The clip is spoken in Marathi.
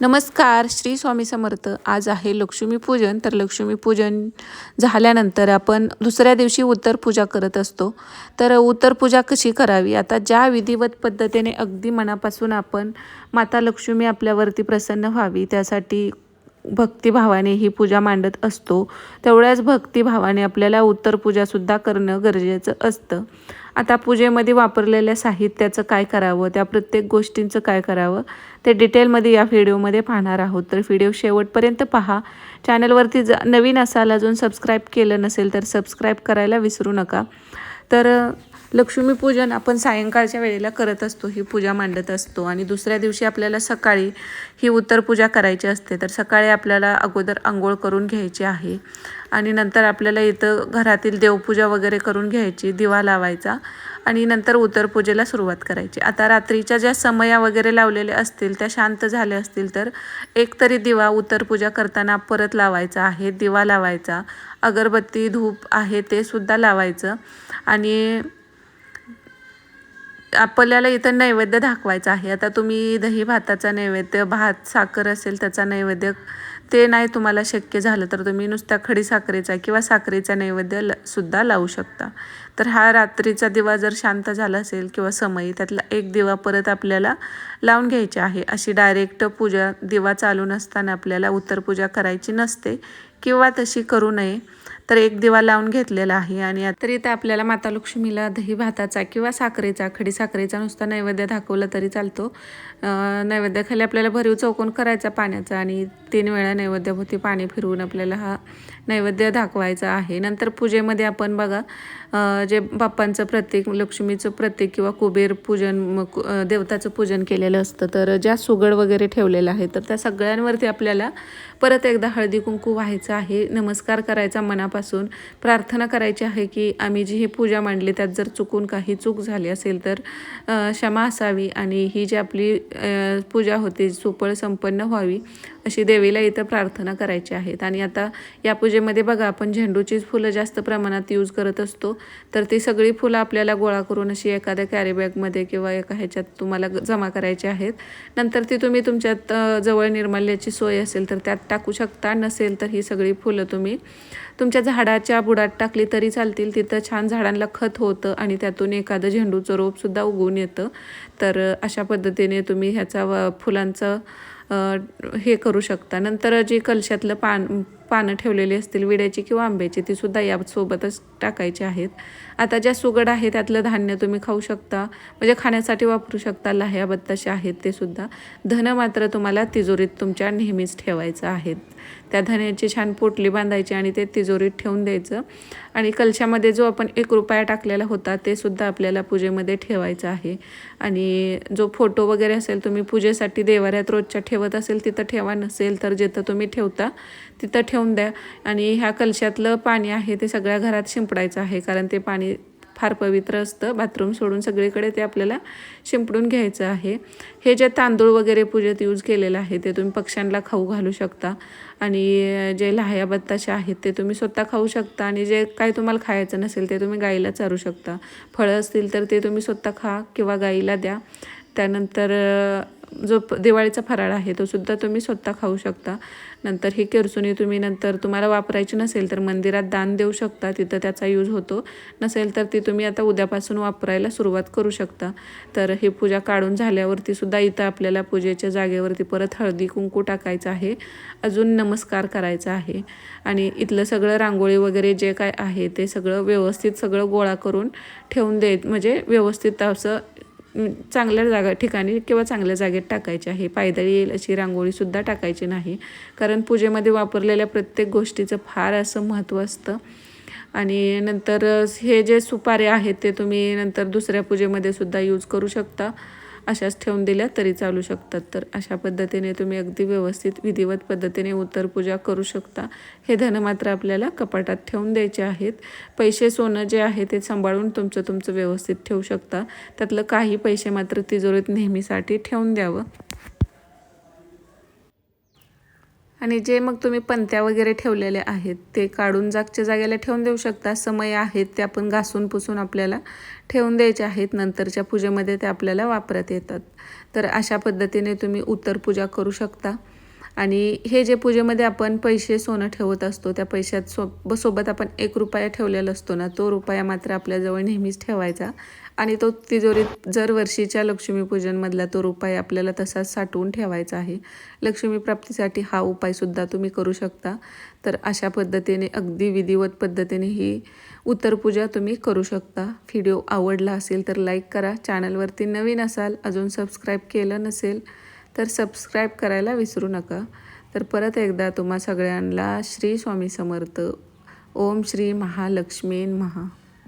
नमस्कार श्री स्वामी समर्थ. आज आहे लक्ष्मीपूजन तर लक्ष्मीपूजन झाल्यानंतर आपण दुसऱ्या दिवशी उत्तर पूजा करत असतो. तर उत्तर पूजा कशी करावी? आता ज्या विधिवत पद्धतीने अगदी मनापासून आपण माता लक्ष्मी आपल्यावरती प्रसन्न व्हावी त्यासाठी भक्तिभावाने ही पूजा मांडत असतो तेवढ्याच भक्तिभावाने आपल्याला उत्तर पूजासुद्धा करणं गरजेचं असतं. आता पूजेमध्ये वापरलेल्या साहित्याचं काय करावं त्या प्रत्येक गोष्टींचं काय करावं ते डिटेलमध्ये या व्हिडिओमध्ये पाहणार आहोत. तर व्हिडिओ शेवटपर्यंत पहा. चॅनलवरती ज नवीन असाल अजून सबस्क्राईब केलं नसेल तर सबस्क्राईब करायला विसरू नका. तर लक्ष्मीपूजन आपण सायंकाळच्या वेळेला करत असतो ही पूजा मांडत असतो. आणि दुसऱ्या दिवशी आपल्याला सकाळी ही उत्तर पूजा करायची असते तर सकाळी आपल्याला अगोदर आंघोळ करून घ्यायची आहे. आणि नंतर आपल्याला इथं घरातील देवपूजा वगैरे करून घ्यायची दिवा लावायचा. आणि नंतर उत्तर पूजेला सुरुवात करायची. आता रात्रीच्या ज्या समया वगैरे लावलेल्या असतील त्या शांत झाल्या असतील तर एक तरी दिवा उत्तर पूजा करताना परत लावायचा आहे दिवा लावायचा. अगरबत्ती धूप आहे ते सुद्धा लावायचं. आणि आपल्याला इथं नैवेद्य दाखवायचं आहे. आता तुम्ही दही भाताचा नैवेद्य भात साखर असेल त्याचा नैवेद्य ते नाही तुम्हाला शक्य झालं तर तुम्ही नुसत्या खडी साखरेचा किंवा साखरेचा नैवेद्य ल सुद्धा लावू शकता. तर हा रात्रीचा दिवा जर शांत झाला असेल किंवा समयी त्यातला एक दिवा परत आपल्याला लावून घ्यायची आहे. अशी डायरेक्ट पूजा दिवा चालू नसताना आपल्याला उत्तर पूजा करायची नसते किंवा तशी करू नये. तर एक दिवा लावून घेतलेला आहे आणि तरी इथं आपल्याला माता लक्ष्मीला दही भाताचा किंवा साखरेचा खडी साखरेचा नुसता नैवेद्य दाखवला तरी चालतो. नैवेद्याखाली आपल्याला भरीव चौकोन करायचा पाण्याचा आणि तीन वेळा नैवेद्याभोवती पाणी फिरवून आपल्याला हा नैवेद्य दाखवायचा आहे. नंतर पूजेमध्ये आपण बघा जे बाप्पांचं प्रतीक लक्ष्मीचं प्रतीक किंवा कुबेर पूजन देवताचं पूजन केलेलं असतं तर ज्या सुगड वगैरे ठेवलेलं आहे तर त्या सगळ्यांवरती आपल्याला परत एकदा हळदी कुंकू व्हायचं आहे. नमस्कार करायचा मनापासून प्रार्थना करायची आहे की आम्ही जी ही पूजा मांडली त्यात जर चुकून काही चूक झाली असेल तर क्षमा असावी आणि ही जी आपली पूजा होती सुपळ संपन्न व्हावी. अशी देवीला इथं प्रार्थना करायची आहेत. आणि आता या पूजेमध्ये बघा आपण झेंडूचीच फुलं जास्त प्रमाणात यूज करत असतो. तर ती सगळी फुलं आपल्याला गोळा करून अशी एखाद्या कॅरीबॅगमध्ये किंवा एका ह्याच्यात तुम्हाला जमा करायची आहेत. नंतर ती तुम्ही तुमच्यात जवळ निर्माल्याची सोय असेल तर त्यात टाकू शकता. नसेल तर ही सगळी फुलं तुम्ही तुमच्या झाडाच्या बुडात टाकली तरी चालतील. तिथं छान झाडांना खत होतं आणि त्यातून एखादं झेंडूचं रोपसुद्धा उगवून येतं. तर अशा पद्धतीने तुम्ही ह्याचा व फुलांचं हे करू शकता. नंतर जे कलशातलं पान पानं ठेवलेली असतील विड्याची किंवा आंब्याची तीसुद्धा यासोबतच टाकायची आहेत. आता ज्या सुगड आहे त्यातलं धान्य तुम्ही खाऊ शकता म्हणजे खाण्यासाठी वापरू शकता लाह्या आहेत ते सुद्धा. धन मात्र तुम्हाला तिजोरीत तुमच्या नेहमीच ठेवायचं आहेत. त्या धन्याची छान पोटली बांधायची आणि ते तिजोरीत ठेवून द्यायचं. आणि कलशामध्ये जो आपण एक रुपया टाकलेला होता ते सुद्धा आपल्याला पूजेमध्ये ठेवायचं आहे. आणि जो फोटो वगैरे असेल तुम्ही पूजेसाठी देवाऱ्यात रोजच्या ठेवत असेल तिथं ठेवा नसेल तर जिथं तुम्ही ठेवता तिथं ठेवून द्या. आणि ह्या कलशातलं पाणी आहे ते सगळ्या घरात शिंपडायचं आहे. कारण ते पाणी फार पवित्र असतं. बाथरूम सोडून सगळीकडे ते आपल्याला शिंपडून घ्यायचं आहे. हे जे तांदूळ वगैरे पूजेत यूज केलेलं आहे ते तुम्ही पक्ष्यांना खाऊ घालू शकता. आणि जे लाह्या बत्ताशे आहेत ते तुम्ही स्वतः खाऊ शकता. आणि जे काही तुम्हाला खायचं नसेल ते तुम्ही गाईला चारू शकता. फळं असतील तर ते तुम्ही स्वतः खा किंवा गाईला द्या. त्यानंतर जो दिवाळीचा फराळ आहे तो सुद्धा तुम्ही स्वतः खाऊ शकता. नंतर ही केरसुनी तुम्ही नंतर तुम्हाला वापरायची नसेल तर मंदिरात दान देऊ शकता तिथं त्याचा यूज होतो. नसेल तर ती तुम्ही आता उद्यापासून वापरायला सुरुवात करू शकता. तर ही पूजा काढून झाल्यावरती सुद्धा इथं आपल्याला पूजेच्या जागेवरती परत हळदी कुंकू टाकायचं आहे. अजून नमस्कार करायचा आहे. आणि इथलं सगळं रांगोळी वगैरे जे काय आहे ते सगळं व्यवस्थित सगळं गोळा करून ठेवून दे म्हणजे व्यवस्थित असं चांगल्या जागा ठिकाणी किंवा चांगल्या जागेत टाकायची आहे. पायदळी येईल अशी रांगोळीसुद्धा टाकायची नाही. कारण पूजेमध्ये वापरलेल्या प्रत्येक गोष्टीचं फार असं महत्त्व असतं. आणि नंतर हे जे सुपारे आहेत ते तुम्ही नंतर दुसऱ्या पूजेमध्ये सुद्धा यूज करू शकता. अशाच ठेवून दिल्या तरी चालू शकतात. तर अशा पद्धतीने तुम्ही अगदी व्यवस्थित विधिवत पद्धतीने उत्तर पूजा करू शकता. हे धन मात्र आपल्याला कपाटात ठेवून द्यायचे आहेत. पैसे सोनं जे आहे ते सांभाळून तुमचं तुमचं व्यवस्थित ठेवू शकता. त्यातलं काही पैसे मात्र तिजोरीत नेहमीसाठी ठेवून द्यावं. आणि जे मग तुम्ही पंत्या वगैरे ठेवलेले आहेत ते काढून जागच्या जागेला ठेवून देऊ शकता. समय आहेत ते आपण घासून पुसून आपल्याला ठेवून द्यायचे आहेत. नंतरच्या पूजेमध्ये ते आपल्याला वापरात येतात. तर अशा पद्धतीने तुम्ही उत्तर पूजा करू शकता. आणि हे जे पूजेमध्ये आपण पैसे सोनं ठेवत असतो त्या पैशात सो सोबत आपण एक रुपया ठेवलेला असतो ना तो रुपया मात्र आपल्याजवळ नेहमीच ठेवायचा. आणि तो तिजोरीत जर वर्षीच्या लक्ष्मीपूजनमधला तो उपाय आपल्याला तसाच साठवून ठेवायचा आहे. लक्ष्मी प्राप्तीसाठी हा उपायसुद्धा तुम्ही करू शकता. तर अशा पद्धतीने अगदी विधिवत पद्धतीने ही उत्तरपूजा तुम्ही करू शकता. व्हिडिओ आवडला असेल तर लाईक करा. चॅनलवरती नवीन असाल अजून सबस्क्राईब केलं नसेल तर सबस्क्राईब करायला विसरू नका. तर परत एकदा तुम्हा सगळ्यांना श्री स्वामी समर्थ. ओम श्री महालक्ष्मी महा